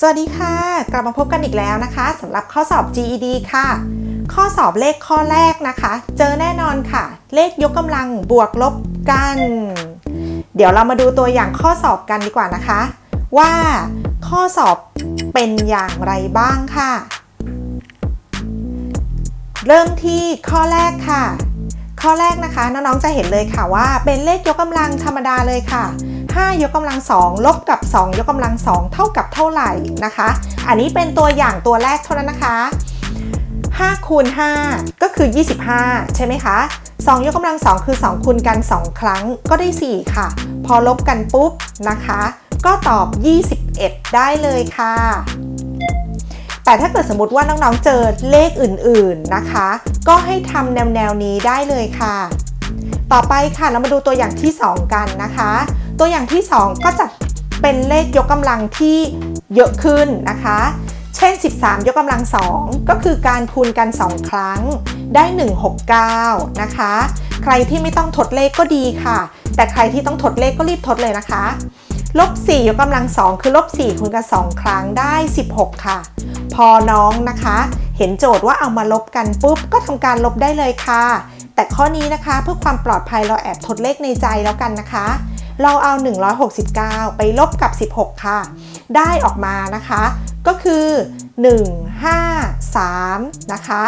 สวัสดีค่ะ กลับมาพบกันอีกแล้วนะคะสำหรับข้อสอบ GED ค่ะ ข้อสอบเลขข้อแรกนะคะ เจอแน่นอนค่ะ เลขยกกำลังบวกลบกัน เดี๋ยวเรามาดูตัวอย่างข้อสอบกันดีกว่านะคะ ว่าข้อสอบเป็นอย่างไรบ้างค่ะ เริ่มที่ข้อแรกค่ะ ข้อแรกนะคะน้องๆจะเห็นเลยค่ะว่าเป็นเลขยกกำลังธรรมดาเลยค่ะ 5 ยกกำลัง2ลบกับ 2 ยกกำลัง2เท่ากับเท่าไหร่นะคะ อันนี้เป็นตัวอย่างตัวแรกเท่านั้นนะคะ5คูณ5ก็คือ 25 ใช่ไหมคะ 2 ยกกำลัง2คือ 2คูณกัน 2 ครั้งก็ได้ 4 ค่ะ พอลบกันปุ๊บนะคะ ก็ตอบ 21 ได้เลยค่ะ แต่ถ้าเกิดสมมติว่าน้องๆเจอเลขอื่นๆนะคะ ก็ให้ทำแนวแนวๆนี้ได้เลยค่ะ ต่อไปค่ะเรามาดูตัวอย่างที่ 2 กันนะคะ ตัวอย่างที่ 2 ก็จะเป็นเลขยกกำลังที่เยอะขึ้นนะคะ เช่น 13 ยกกำลัง2ก็คือการคูณกัน 2 ครั้งได้ 169 นะคะ ใครที่ไม่ต้องทดเลขก็ดีค่ะ แต่ใครที่ต้องทดเลขก็รีบทดเลยนะคะลบ4ยกกำลัง2คือลบ4คูณกัน2 ครั้งได้ 16 ค่ะ พอน้องนะคะ เห็นโจทย์ว่าเอามาลบกันปุ๊บ ก็ทำการลบได้เลยค่ะ แต่ข้อนี้นะคะเพื่อความปลอดภัยเราแอบทดเลขในใจแล้วกันนะคะ เราเอา 169 ไปลบกับ 16 ค่ะ ได้ออกมานะคะ ก็คือ 1 5 3 นะคะ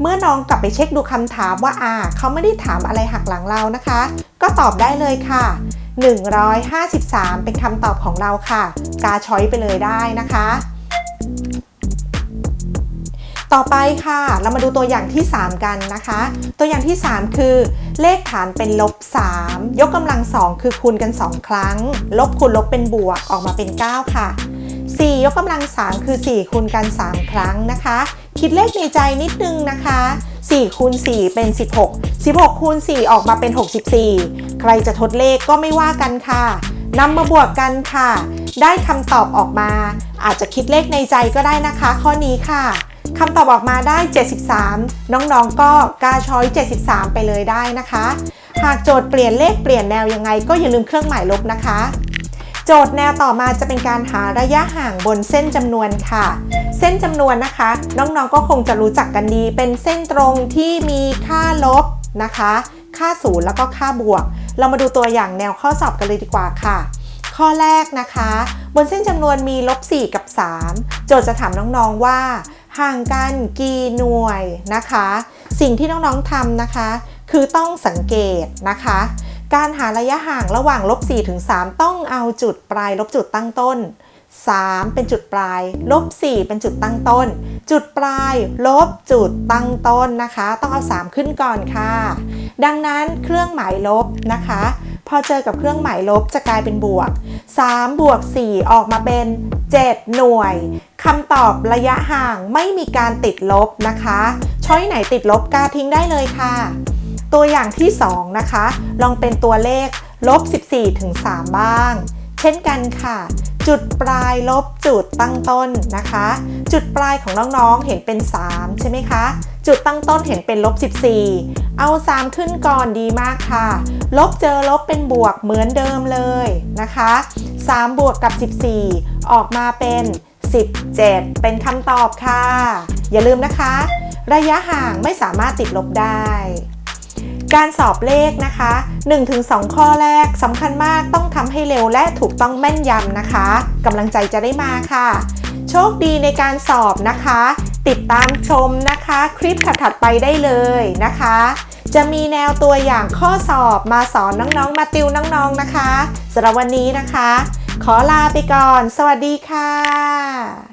เมื่อน้องกลับไปเช็คดูคำถามว่าอ่าเขาไม่ได้ถามอะไรหักหลังเรานะคะ ก็ตอบได้เลยค่ะ 153 เป็นคำตอบของเราค่ะ กาช้อยไปเลยได้นะคะ ต่อไปค่ะ เรามาดูตัวอย่างที่ 3 กันนะคะ ตัวอย่างที่ 3 คือ เลขฐานเป็นลบ 3 ยกกำลัง 2 คือคูณกัน 2 ครั้ง ลบคูณลบเป็นบวกออกมาเป็น 9 ค่ะ 4 ยกกำลัง 3 คือ 4 คูณกัน 3 ครั้งนะคะ คิดเลขในใจนิดนึงนะคะ4คูณ4เป็น 16 16คูณ4ออกมาเป็น 64 ใครจะทดเลขก็ไม่ว่ากันค่ะนำมาบวกกันค่ะ ได้คำตอบออกมา อาจจะคิดเลขในใจก็ได้นะคะ ข้อนี้ค่ะ คำตอบออกมาได้ 73 น้องๆ ก็กาช้อย 73 ไปเลยได้นะคะ หากโจทย์เปลี่ยนเลขเปลี่ยนแนวยังไงก็อย่าลืมเครื่องหมายลบนะคะ โจทย์แนวต่อมาจะเป็นการหาระยะห่างบนเส้นจำนวนค่ะ เส้นจำนวนนะคะ น้องๆ ก็คงจะรู้จักกันดี เป็นเส้นตรงที่มีค่าลบนะคะ ค่าศูนย์แล้วก็ค่าบวก เรามาดูตัวอย่างแนวข้อสอบกันเลยดีกว่าค่ะข้อแรกนะคะ บนเส้นจำนวนมีลบ 4 กับ 3 โจทย์จะถามน้องๆว่า ห่างกันกี่หน่วยนะคะ สิ่งที่น้องๆทำนะคะ คือต้องสังเกตนะคะ การหาระยะห่างระหว่างลบ4ถึง3ต้องเอาจุดปลายลบจุดตั้งต้น 3 เป็นจุดปลายลบ4เป็นจุดตั้งต้น จุดปลายลบจุดตั้งต้นนะคะ ต้องเอา 3 ขึ้นก่อนค่ะ ดังนั้นเครื่องหมายลบนะคะ พอเจอกับเครื่องหมายลบจะกลายเป็นบวก 3 บวก 4 ออกมาเป็น 7 หน่วยคำตอบระยะห่างไม่มีการติดลบนะคะ ช้อยไหนติดลบกาทิ้งได้เลยค่ะ ตัวอย่างที่ 2 นะคะ ลองเป็นตัวเลขลบ 14 ถึง 3 บ้าง เช่นกันค่ะ จุดปลายลบจุดตั้งต้นนะคะ จุดปลายของน้องๆเห็นเป็น 3 ใช่ไหมคะ จุดตั้งต้นเห็นเป็นลบ 14 เอา 3 ขึ้นก่อนดีมากค่ะ ลบเจอลบเป็นบวกเหมือนเดิมเลยนะคะ 3 บวกกับ 14 ออกมาเป็น 17 เป็นคำตอบค่ะ อย่าลืมนะคะ ระยะห่างไม่สามารถติดลบได้ การสอบเลขนะคะ 1-2 ข้อแรกสำคัญมากต้องทำให้เร็วและถูกต้องแม่นยำนะคะกำลังใจจะได้มาค่ะ โชคดีในการสอบนะคะ ติดตามชมนะคะ คลิปถัดๆไปได้เลยนะคะ จะมีแนวตัวอย่างข้อสอบมาสอนน้องๆ มาติวน้องๆนะคะสำหรับวันนี้นะคะ ขอลาไปก่อน สวัสดีค่ะ